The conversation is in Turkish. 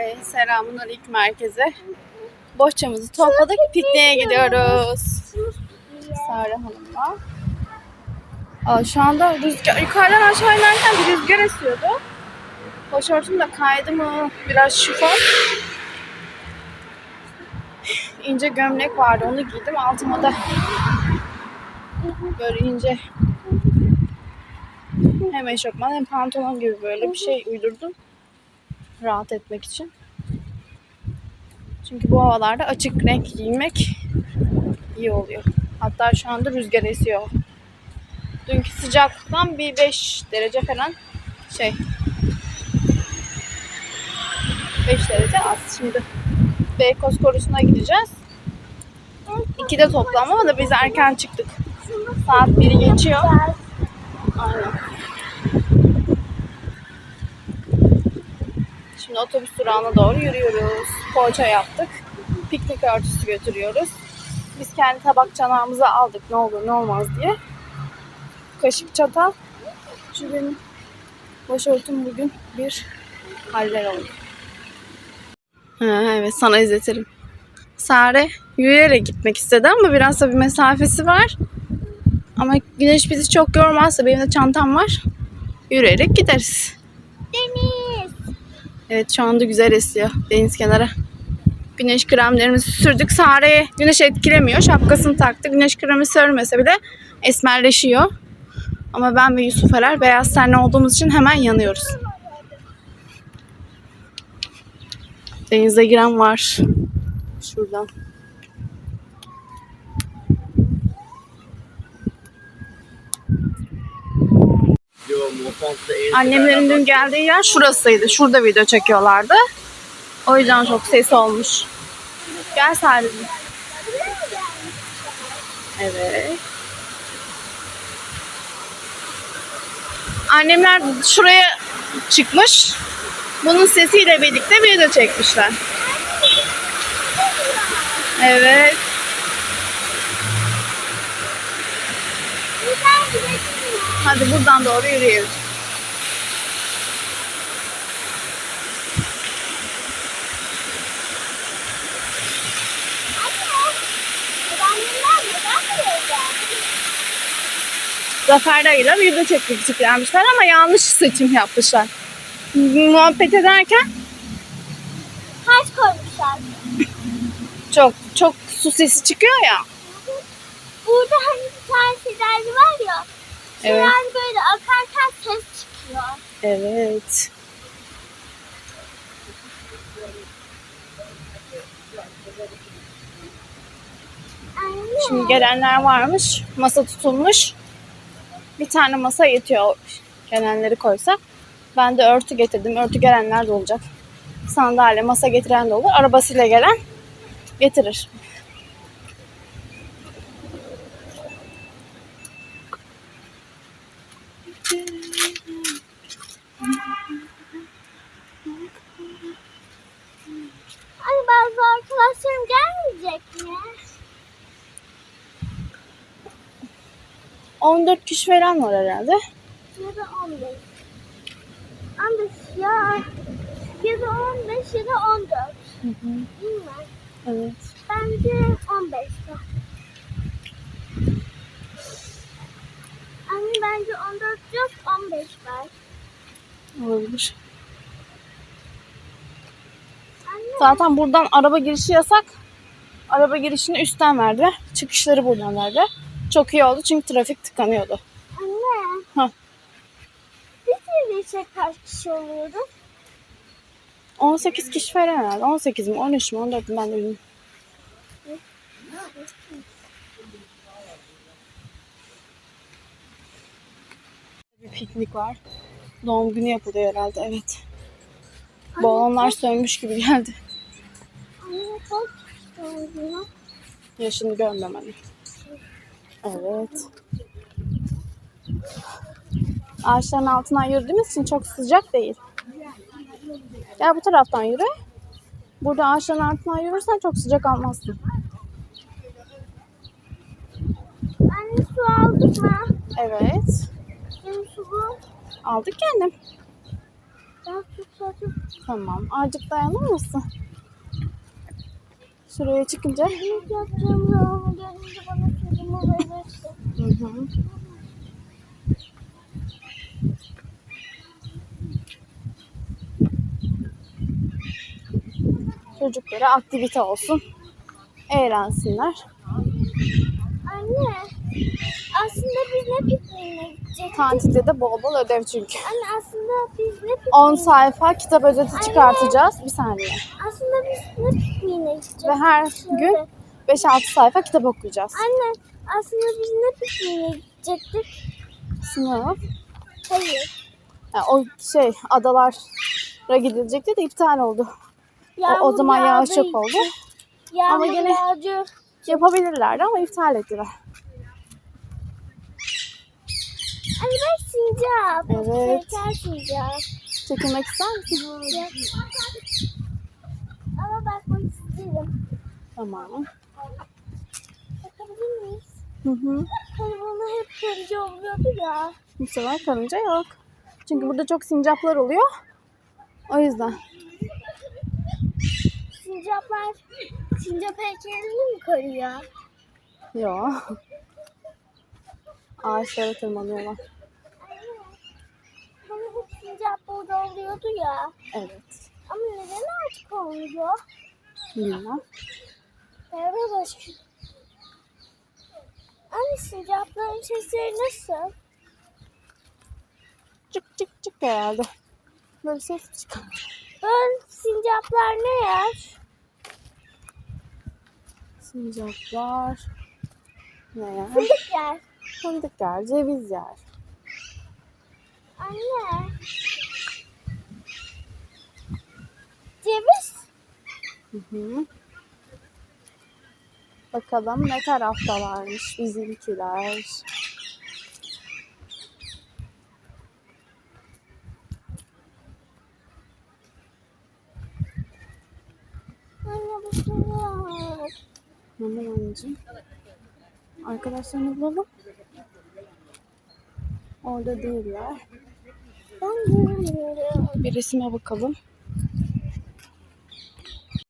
Ve selamun aleyküm herkese. Bohçamızı topladık. Pikniğe gidiyoruz. Sare Hanım'la. Aa, şu anda rüzgar, yukarıdan aşağı inerken bir rüzgar esiyordu. Başörtüm de kaydı mı? Biraz şifon. İnce gömlek vardı onu giydim. Altıma da böyle ince hem eşofman hem pantolon gibi böyle bir şey uydurdum. Rahat etmek için. Çünkü bu havalarda açık renk giymek iyi oluyor. Hatta şu anda rüzgar esiyor. Dünkü sıcaklıktan bir 5 derece falan şey 5 derece az. Şimdi Beykoz Korusu'na gideceğiz. 2'de toplam ama da biz erken çıktık. Saat 1'i geçiyor. Aynen. Şimdi otobüs durağına doğru yürüyoruz. Poğaça yaptık. Piknik örtüsü götürüyoruz. Biz kendi tabak çanağımızı aldık ne olur ne olmaz diye. Kaşık çatal. Şu benim başörtüm bugün bir haller oldu. Ha, evet sana izletirim. Sare yürüyerek gitmek istedi ama biraz da bir mesafesi var. Ama güneş bizi çok yormazsa benim de çantam var. Yürüyerek gideriz. Evet şu anda güzel esiyor deniz kenarı. Güneş kremlerimizi sürdük. Sare'ye güneş etkilemiyor. Şapkasını taktı. Güneş kremi sürmese bile esmerleşiyor. Ama ben ve Yusuf Erer beyaz tenli olduğumuz için hemen yanıyoruz. Denize giren var. Şuradan. Annemlerin dün geldiği yer şurasıydı. Şurada video çekiyorlardı. O yüzden çok ses olmuş. Gel Salim. Evet. Annemler şuraya çıkmış. Bunun sesiyle birlikte video çekmişler. Evet. Buradan gidelim. Hadi buradan doğru yürüyelim. Zafer Dayı'yla video çekmek için gelmişler ama yanlış seçim yapmışlar. Muhabbet ederken Taş koymuşlar. çok çok su sesi çıkıyor ya. Burada hani bir tane var ya. Evet. Şelale böyle akarken ses çıkıyor. Evet. Anne. Şimdi gelenler varmış. Masa tutulmuş. Bir tane masa yetiyor gelenleri koysak. Ben de örtü getirdim. Örtü gelenler de olacak. Sandalye, masa getiren de olur. Arabasıyla gelen getirir. Bazı arkadaşlarım gelmeyecek mi? 14 kişi falan var herhalde. Ya da 15. 15 ya. Ya da 15 ya da 14. Değil mi? Evet. Bence 15 var. Anne bence 14 yok 15 var. Olabilir. Anne Zaten buradan araba girişi yasak. Araba girişini üstten verdi. Çıkışları buradan verdi. Çok iyi oldu çünkü trafik tıkanıyordu. Anne. Hah. Biz yürüyüşe kaç kişi oluyordu? 18 kişi falan herhalde. 18 mi, 13 mi, 14 mi ben de bilmiyorum. Bir piknik var. Doğum günü yapılıyor herhalde, evet. Balonlar sönmüş gibi geldi. Anne kaç kişi oluyor? Yaşını görmem hani. Evet. Ağaçların altından yürüdüğümüz için çok sıcak değil. Gel bu taraftan yürü. Burada ağaçların altından yürürsen çok sıcak almazsın. Anne su aldık mı? Evet. Benim su bu. Aldık kendim. Ben susadım. Tamam. Azıcık dayanır mısın? Şuraya çıkınca. İlk yaptığım zaman gelince bana sözümü verirsin. Hı hı. Çocuklara aktivite olsun. Eğlensinler. Anne. Aslında biz ne pikniğine? Kantinde de bol bol ödev çünkü. Anne aslında biz ne 10 pikniğine sayfa kitap özeti çıkartacağız. Bir saniye. Aslında biz ne pikniğine gidecektik? Ve her gün 5-6 sayfa kitap okuyacağız. Anne aslında biz ne pikniğine gidecektik? Sınıf. Hayır. Yani o şey adalara gidilecekti de iptal oldu. O, o zaman yağış çok oldu. Yağmur Ama gene- yağdı. Yapabilirlerdi ama iptal ettiler. Anne sincap. Evet. Sincap. Çekilmek ister misin? Ama bakmak isterim. Tamam. Bakabilir miyiz? Hı hı. Hani bana hep karınca oluyordu ya. Bu sefer karınca yok. Çünkü burada çok sincaplar oluyor. O yüzden. Sincaplar sincap heykelini mi koruyor? Yok. Ağaçlara tırmanıyorlar. Sincap burada oluyordu ya. Evet. Ama neden artık olmuyor? Bilmem. Merhaba başkanım. Anne sincapların sesleri nasıl? Çık çık çık herhalde. Böyle ses çıkar. Böyle sincaplar ne yer? Sincaplar. Ne yer? Fındık yer. Fındık yer, ceviz yer. Anne. Ceviz. Hı hı. Bakalım ne taraftalarmış bizimkiler. Hemen anneciğim. Arkadaşlarını bulalım. Orada değiller. Ben görmüyorum. Bir resime bakalım.